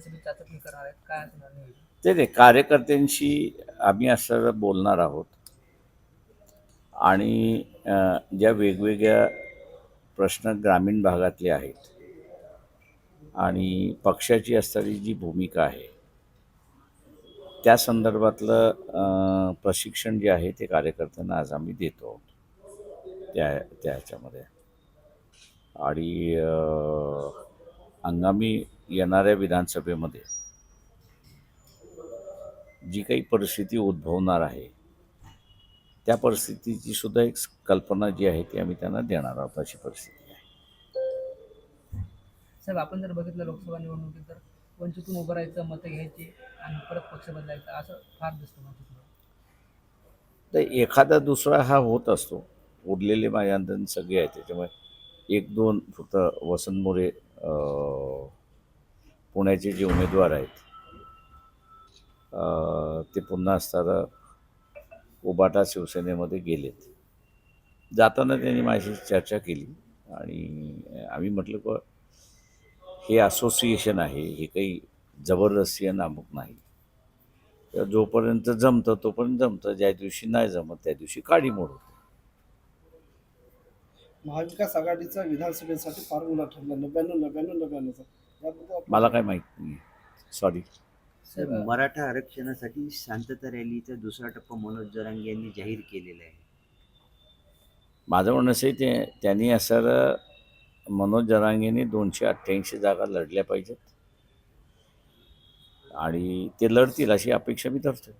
विधानसभेत चाचपणी करणार आहेत काय असणार नियोजन ते ते कार्यकर्त्यांशी आम्ही असं बोलणार आहोत. आणि ज्या वेगवेगळ्या प्रश्न ग्रामीण भागातले आहेत आणि पक्षाची असणारी जी भूमिका आहे त्या संदर्भातलं प्रशिक्षण जे आहे ते कार्यकर्त्यांना आज आम्ही देतो. त्या त्या ह्याच्यामध्ये आणि हंगामी येणाऱ्या विधानसभेमध्ये जी काही परिस्थिती उद्भवणार आहे त्या परिस्थितीची सुद्धा एक कल्पना जी आहे ती आम्ही त्यांना देणार आहोत अशी परिस्थिती आहे. साहेब आपण जर बघितलं लोकसभा निवडणुकीत तर वंचितून उभं राहायचं मतं घ्यायची आणि परत पक्ष बदलायचा असं फार दिसतं तर एखादा दुसरा हा होत असतो. उरलेले माझ्या सगळे आहेत त्याच्यामुळे एक दोन फक्त वसंत मोरे पुण्याचे जे उमेदवार आहेत ते पुन्हा असताना उबाटा शिवसेनेमध्ये गेलेत. जाताना त्यांनी माझ्याशी चर्चा केली आणि आम्ही म्हटलं प हे असोसिएशन आहे हे काही जबरदस्ती नामक नाही. तर जोपर्यंत जमतं तोपर्यंत जमतं. ज्या दिवशी नाही जमत त्या दिवशी काडी मोड होते महाविकास आघाडीचा विधानसभेसाठी फॉर्म्युला ठरला. नव्याण्णव नव्याण्णव नव्याण्णवचा. मला काय माहीत नाही सॉरी तर मराठा आरक्षणासाठी शांतता रॅलीचा दुसरा टप्पा मनोज जरांगे यांनी जाहीर केलेला आहे. माझं म्हणणं असं आहे ते त्यांनी असं मनोज जरांगेने दोनशे अठ्ठ्याऐंशी जागा लढल्या पाहिजेत. आणि ते लढतील अशी अपेक्षा मी धरतो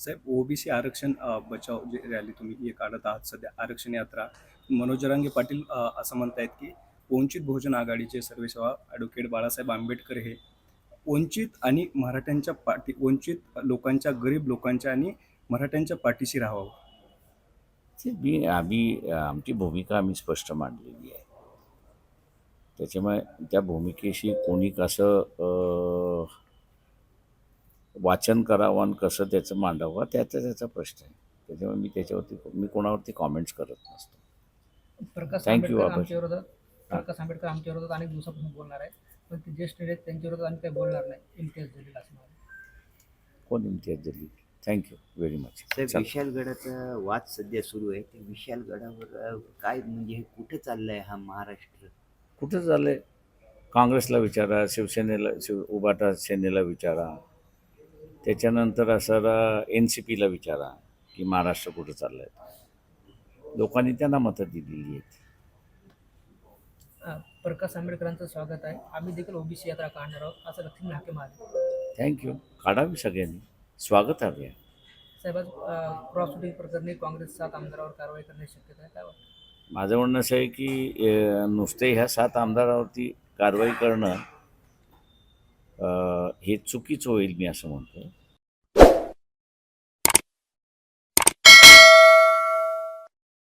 साहेब ओबीसी आरक्षण बचाव जे रॅली तुम्ही हे काढत आहात सध्या आरक्षण यात्रा मनोज जरांगे पाटील असं म्हणतायत की वंचित बहुजन आघाडीचे सर्वेसेवा ॲडव्होकेट बाळासाहेब आंबेडकर हे. वंचित आणि मराठ्यांच्या पाठी वंचित लोकांच्या गरीब लोकांच्या आणि मराठ्यांच्या पाठीशी राहावं. ते मी आम्ही आमची भूमिका आम्ही स्पष्ट मांडलेली आहे. त्याच्यामुळे त्या भूमिकेशी कोणी कसं वाचन करावं आणि कसं त्याचं मांडावं त्याचा त्याचा प्रश्न आहे. त्याच्यामुळे मी त्याच्यावरती मी कोणावरती कॉमेंट्स करत नसतो. आंबेडकर आभार. प्रकाश आंबेडकर आमच्या विरोधात अनेक दिवसापासून बोलणार आहे पण ते ज्येष्ठ आहेत त्यांच्या विरोधात आम्ही काही बोलणार नाही. इम्तियाज जलील असं म्हणाले. कोण Imtiaz Jalil? Thank you very much साहेब विशालगडाचा वाद सध्या सुरू आहे. त्या विशालगडावर काय म्हणजे हे कुठे चाललंय हा महाराष्ट्र? कुठं झालं आहे काँग्रेसला विचारा शिवसेनेला शिव उबाटा सेनेला विचारा. त्याच्यानंतर असं एन सी पीला विचारा की महाराष्ट्र कुठं चाललं आहे लोकांनी त्यांना मतं दिलेली आहेत. प्रकाश आंबेडकरांचं स्वागत आहे. आम्ही देखील ओबीसी यात्रा काढणार आहोत असं लक्ष्मी हाके म्हणाले. थँक्यू काढावी सगळ्यांनी. स्वागत हवे आहे साहेब क्रॉस शूटिंग प्रकरणी काँग्रेस सात आमदारावर कारवाई करण्याची शक्यता आहे. काय वाटतं? माझं म्हणणं असं आहे की अ, नुसते ह्या सात आमदारावरती कारवाई करणं अ, हे चुकीचं होईल मी असं म्हणतो